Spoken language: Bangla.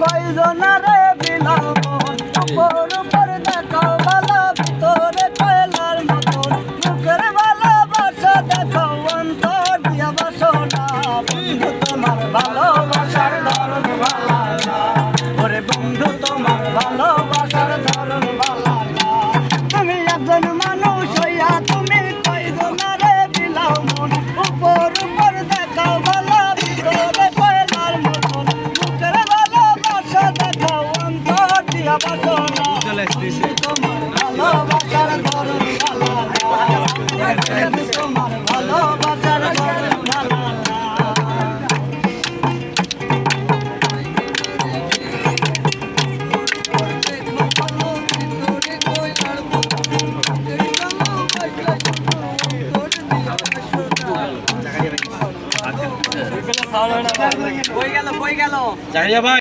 কয়জনারে মন উপর উপর দেখাও ভালো ভিতরে কয়লার মতন। মুখের ভালোবাসা দেখাও, অন্তর দিয়া বাসনা। বন্ধু, তোমার ভালোবাসার ধরন ভালো ওরে তুমি একজন মানুষ ভালো না জাকারিয়া ভাই।